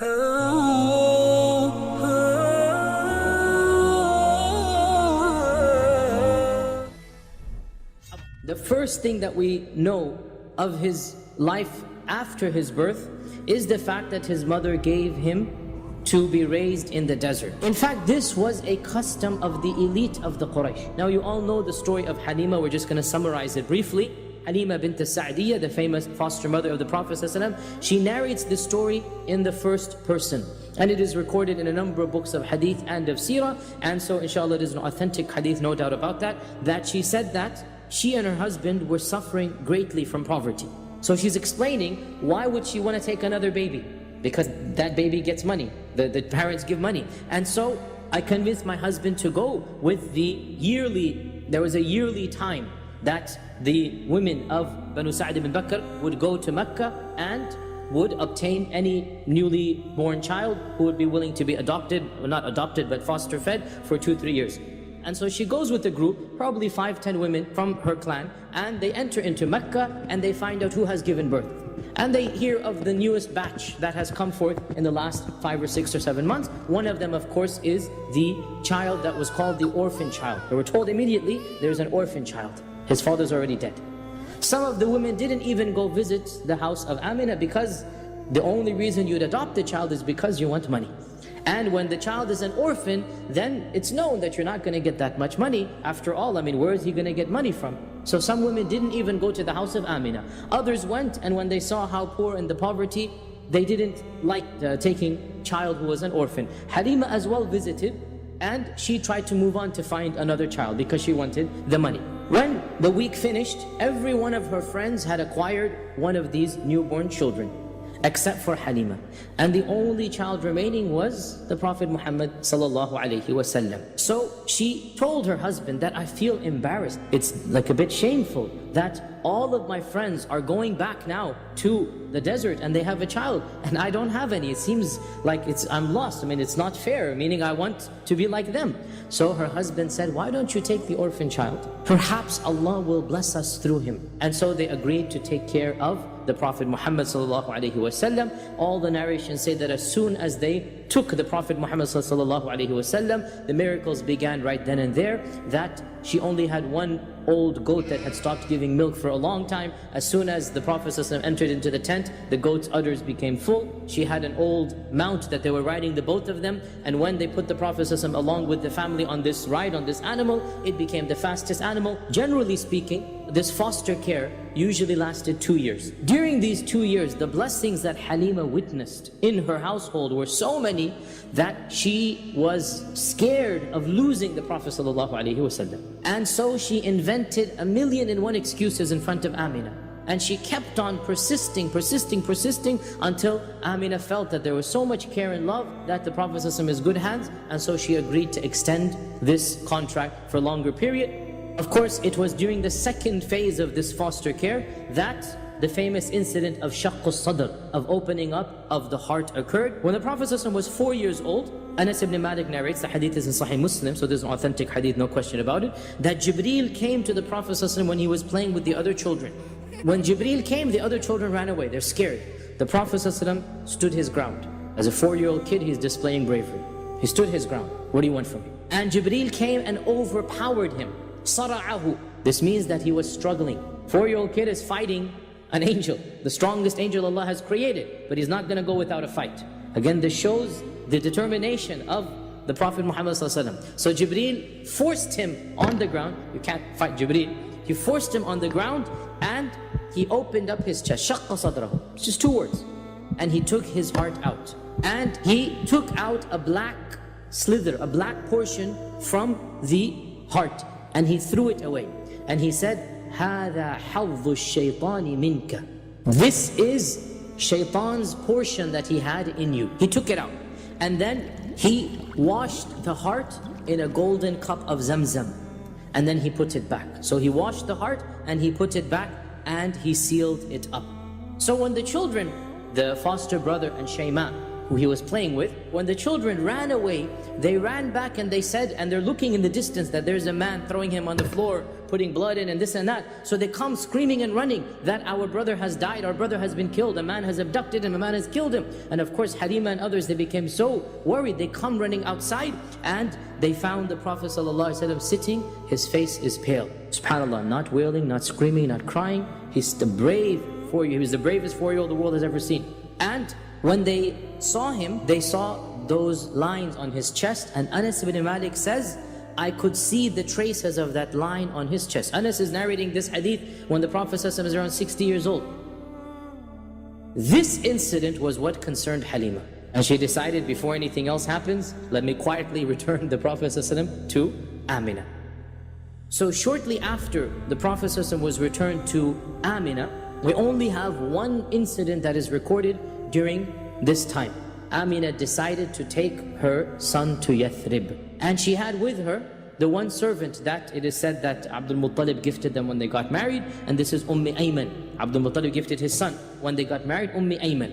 The first thing that we know of his life after his birth is the fact that his mother gave him to be raised in the desert. In fact, this was a custom of the elite of the Quraysh. Now you all know the story of Halima, we're just going to summarize it briefly. Halima bint Sa'diyah, the famous foster mother of the Prophet she narrates this story in the first person. And it is recorded in a number of books of hadith and of seerah. And so inshallah it is an authentic hadith, no doubt about that, that she said that she and her husband were suffering greatly from poverty. So she's explaining why would she want to take another baby? Because that baby gets money. The, the parents give money. And so I convinced my husband to go with the yearly, there was a yearly time that the women of Banu Sa'd ibn Bakr would go to Mecca and would obtain any newly born child who would be willing to be adopted, well not adopted but foster fed for two, three years. And so she goes with a group, probably five, ten women from her clan, and they enter into Mecca and they find out who has given birth. And they hear of the newest batch that has come forth in the last five or six or seven months. One of them, of course, is the child that was called the orphan child. They were told immediately, there's an orphan child. His father's already dead. Some of the women didn't even go visit the house of Amina because the only reason you'd adopt the child is because you want money. And when the child is an orphan, then it's known that you're not going to get that much money. After all, I mean, where is he going to get money from? So some women didn't even go to the house of Amina. Others went, and when they saw how poor and the poverty, they didn't like uh, taking child who was an orphan. Halima as well visited, and she tried to move on to find another child because she wanted the money. When the week finished, every one of her friends had acquired one of these newborn children except for Halima. And the only child remaining was the Prophet Muhammad sallallahu alaihi wasallam. So she told her husband that I feel embarrassed. It's like a bit shameful that all of my friends are going back now to the desert and they have a child and I don't have any. It seems like it's I'm lost. I mean, it's not fair, meaning I want to be like them. So her husband said, why don't you take the orphan child? Perhaps Allah will bless us through him. And so they agreed to take care of the Prophet Muhammad sallallahu alaihi wasallam. All the narrations say that as soon as they took the Prophet Muhammad sallallahu alaihi wasallam, the miracles began right then and there. That she only had one old goat that had stopped giving milk for a long time. As soon as the Prophet ﷺ entered into the tent, the goat's udders became full. She had an old mount that they were riding, the both of them. And when they put the Prophet ﷺ along with the family on this ride, on this animal, it became the fastest animal. Generally speaking, this foster care usually lasted two years. During these two years, the blessings that Halima witnessed in her household were so many that she was scared of losing the Prophet ﷺ. And so she invented a million and one excuses in front of Amina. And she kept on persisting, persisting, persisting until Amina felt that there was so much care and love that the Prophet ﷺ is good hands. And so she agreed to extend this contract for a longer period. Of course, it was during the second phase of this foster care that the famous incident of shaqqus sadr, of opening up of the heart occurred. When the Prophet ﷺ was four years old, Anas ibn Malik narrates, the hadith is in Sahih Muslim, so there's an authentic hadith, no question about it, that Jibreel came to the Prophet ﷺ when he was playing with the other children. When Jibreel came, the other children ran away, they're scared. The Prophet ﷺ stood his ground. As a four-year-old kid, he's displaying bravery. He stood his ground. What do you want from me? And Jibreel came and overpowered him. Sara'ahu. This means that he was struggling. Four-year-old kid is fighting an angel, the strongest angel Allah has created, but he's not going to go without a fight. Again, this shows the determination of the Prophet Muhammad So Jibreel forced him on the ground. You can't fight Jibreel. He forced him on the ground and he opened up his chest. Sadrahu. It's just two words. And he took his heart out. And he took out a black slither, a black portion from the heart and he threw it away. And he said, هذا حظ الشيطان منك. This is shaitan's portion that he had in you. He took it out. And then he washed the heart in a golden cup of zamzam. And then he put it back. So he washed the heart and he put it back and he sealed it up. So when the children, the foster brother and Shayma, who he was playing with. When the children ran away, they ran back and they said, and they're looking in the distance that there's a man throwing him on the floor, putting blood in and this and that. So they come screaming and running that our brother has died, our brother has been killed, a man has abducted him, a man has killed him. And of course, Halima and others, they became so worried. They come running outside and they found the Prophet ﷺ sitting, his face is pale. SubhanAllah, not wailing, not screaming, not crying. He's the brave four year, he was the bravest four-year-old the world has ever seen. And when they saw him, they saw those lines on his chest. And Anas ibn Malik says, I could see the traces of that line on his chest. Anas is narrating this hadith when the Prophet is around 60 years old. This incident was what concerned Halima. And she decided before anything else happens, let me quietly return the Prophet to Amina. So shortly after the Prophet was returned to Amina, we only have one incident that is recorded during this time. Amina decided to take her son to Yathrib. And she had with her the one servant that it is said that Abdul Muttalib gifted them when they got married, and this is Ummi Ayman. Abdul Muttalib gifted his son when they got married, Ummi Ayman.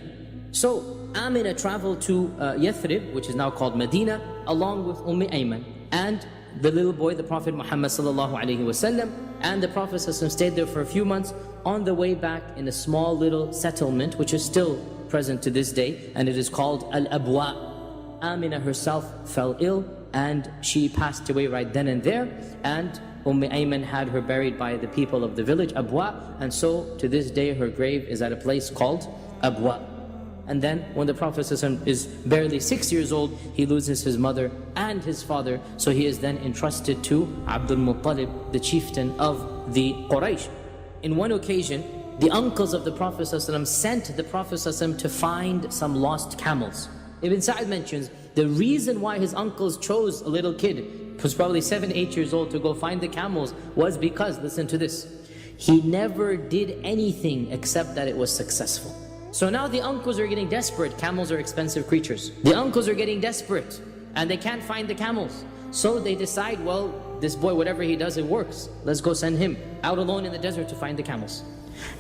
So Amina traveled to uh, Yathrib, which is now called Medina, along with Ummi Ayman and the little boy, the Prophet Muhammad and the Prophet stayed there for a few months. On the way back, in a small little settlement, which is still present to this day, and it is called Al Abwa. Amina herself fell ill, and she passed away right then and there. And Umm Ayman had her buried by the people of the village Abwa, and so to this day her grave is at a place called Abwa. And then when the Prophet is barely six years old, he loses his mother and his father. So he is then entrusted to Abdul Muttalib, the chieftain of the Quraysh. In one occasion, the uncles of the Prophet ﷺ sent the Prophet ﷺ to find some lost camels. Ibn Sa'id mentions the reason why his uncles chose a little kid, who was probably seven, eight years old, to go find the camels was because, listen to this, he never did anything except that it was successful. So now the uncles are getting desperate. Camels are expensive creatures. The uncles are getting desperate and they can't find the camels. So they decide, well, this boy, whatever he does, it works. Let's go send him out alone in the desert to find the camels.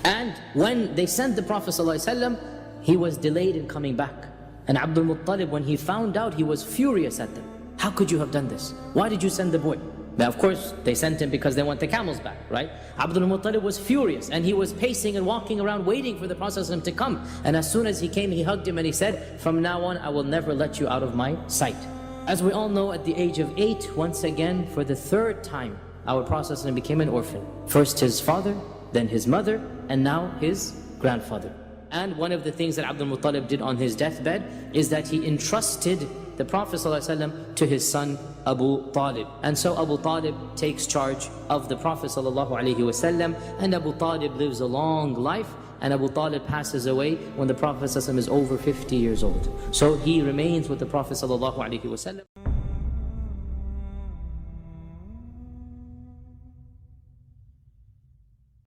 And when they sent the Prophet ﷺ, he was delayed in coming back. And Abdul Muttalib, when he found out, he was furious at them. How could you have done this? Why did you send the boy? Now, of course, they sent him because they want the camels back, right? Abdul Muttalib was furious and he was pacing and walking around waiting for the Prophet to come. And as soon as he came, he hugged him and he said, From now on, I will never let you out of my sight. As we all know, at the age of eight, once again, for the third time, our Prophet became an orphan. First his father, then his mother, and now his grandfather. And one of the things that Abdul Muttalib did on his deathbed is that he entrusted the Prophet ﷺ to his son Abu Talib. And so Abu Talib takes charge of the Prophet ﷺ and Abu Talib lives a long life and Abu Talib passes away when the Prophet ﷺ is over 50 years old. So he remains with the Prophet ﷺ.